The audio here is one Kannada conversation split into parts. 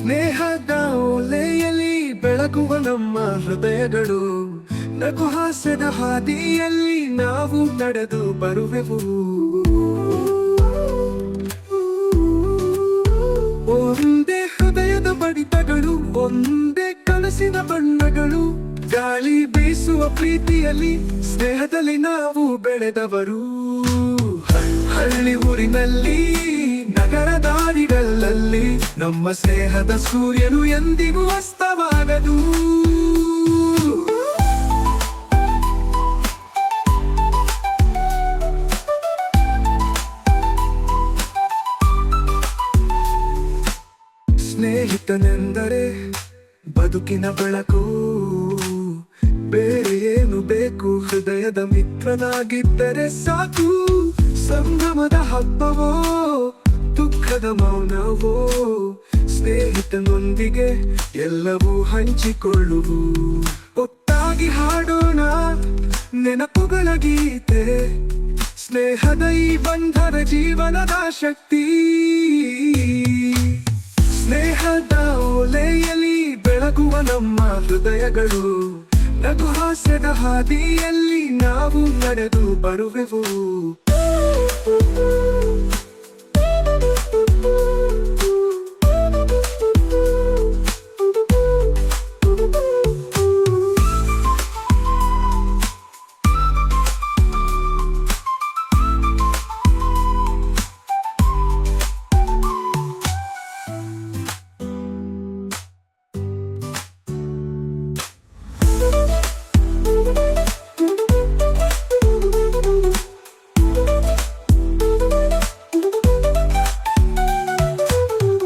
ಸ್ನೇಹದ ಒಲೆಯಲ್ಲಿ ಬೆಳಗುವ ನಮ್ಮ ಹೃದಯಗಳು. ನಗು ಹಾಸ್ಯದ ಹಾದಿಯಲ್ಲಿ ನಾವು ನಡೆದು ಬರುವೆವು. ಒಂದೇ ಹೃದಯದ ಬಡಿತಗಳು, ಒಂದೇ ಕನಸಿನ ಬಣ್ಣಗಳು. ಗಾಳಿ ಬೀಸುವ ಪ್ರೀತಿಯಲ್ಲಿ ಸ್ನೇಹದಲ್ಲಿ ನಾವು ಬೆಳೆದವರು. ಹಳ್ಳಿ ಊರಿನಲ್ಲಿ ನಮ್ಮ ಸ್ನೇಹದ ಸೂರ್ಯನು ಎಂದಿಗೂ ಅಸ್ತವಾಗದು. ಸ್ನೇಹಿತನೆಂದರೆ ಬದುಕಿನ ಬೆಳಕು. ಬೇರೆ ಏನು ಬೇಕು? ಹೃದಯದ ಮಿತ್ರನಾಗಿದ್ದರೆ ಸಾಕು. ಸಂಭ್ರಮದ ಹಬ್ಬವೋ? ದುಃಖದ ಮೌನವೋ ಸ್ನೇಹಿತನೊಂದಿಗೆ ಎಲ್ಲವೂ ಹಂಚಿಕೊಳ್ಳುವು. ಒಟ್ಟಾಗಿ ಹಾಡೋಣ ನೆನಪುಗಳ ಗೀತೆ, ಸ್ನೇಹದ ಈ ಬಂಧದ ಜೀವನದ ಶಕ್ತಿ. ಸ್ನೇಹದ ಓಲೆಯಲ್ಲಿ ಬೆಳಗುವ ನಮ್ಮ ಹೃದಯಗಳು, ನಗು ಹಾಸ್ಯದ ಹಾದಿಯಲ್ಲಿ ನಾವು ನಡೆದು ಬರುವೆವು.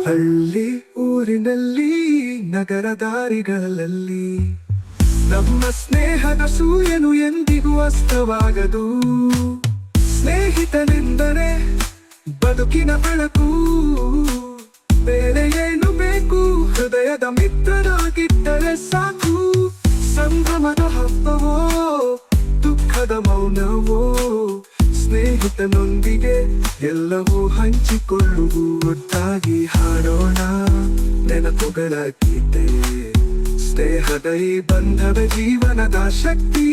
ಹಳ್ಳಿ ಊರಿನಲ್ಲಿ, ನಗರ ದಾರಿಗಳಲ್ಲಿ. ನಮ್ಮ ಸ್ನೇಹದ ಸೂಯನು ಎಂದಿಗೂ ಅಸ್ತವಾಗದು. ಸ್ನೇಹಿತನೆಂದರೆ ಬದುಕಿನ ಬೆಳಕು. ಬೇರೆ ಏನು ಬೇಕು? ಹೃದಯದ ಮಿತ್ರನಾಗಿದ್ದರೆ ಸಾಕು. ಸಂಭ್ರಮದ ಹಬ್ಬವೋ, ದುಃಖದ ಮೌನವೋ, ಸ್ನೇಹಿತನೊಂದಿಗೆ ಎಲ್ಲವೂ ಹಂಚಿಕೊಳ್ಳುವು ಒಟ್ಟಾಗಿ ಹಾಡೋಣ ಗೀತೆ ಸ್ನೇಹದ ಈ ಬಂಧವ ಜೀವನದ ಶಕ್ತಿ.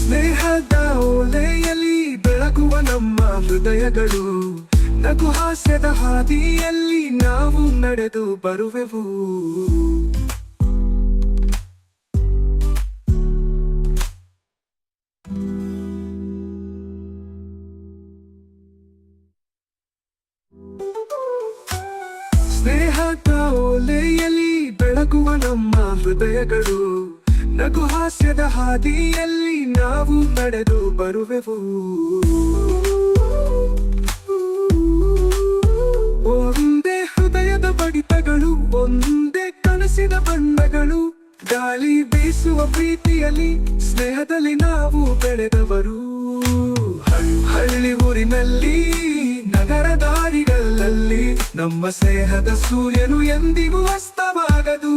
ಸ್ನೇಹದ ಓಲೆಯಲ್ಲಿ ಬೆಳಗುವ ನಮ್ಮ ಹೃದಯಗಳು, ನಗು ಹಾಸ್ಯದ ಹಾದಿಯಲ್ಲಿ ನಾವು ನಡೆದು ಬರುವೆವು. ಓಲೆಯಲ್ಲಿ ಬೆಳಗುವ ನಮ್ಮ ಹೃದಯಗಳು. ನಗು ಹಾಸ್ಯದ ಹಾದಿಯಲ್ಲಿ ನಾವು ನಡೆದು ಬರುವೆವು. ಒಂದೇ ಹೃದಯದ ಬಡಿತಗಳು, ಒಂದೇ ಕನಸಿನ ಬಣ್ಣಗಳು. ಗಾಳಿ ಬೀಸುವ ಪ್ರೀತಿಯಲ್ಲಿ ಸ್ನೇಹದಲ್ಲಿ ನಾವು ಬೆಳೆದವರು. ಹಳ್- ಹಳ್ಳಿ ಊರಿನಲ್ಲಿ ನಮ್ಮ ಸ್ನೇಹದ ಸೂರ್ಯನು ಎಂದಿಗೂ ಅಸ್ತವಾಗದು.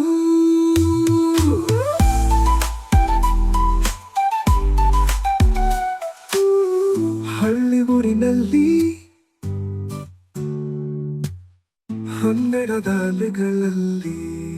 ಹಳ್ಳಿ ಊರಿನಲ್ಲಿ ಹನ್ನೆರಡಾಲೆಗಳಲ್ಲಿ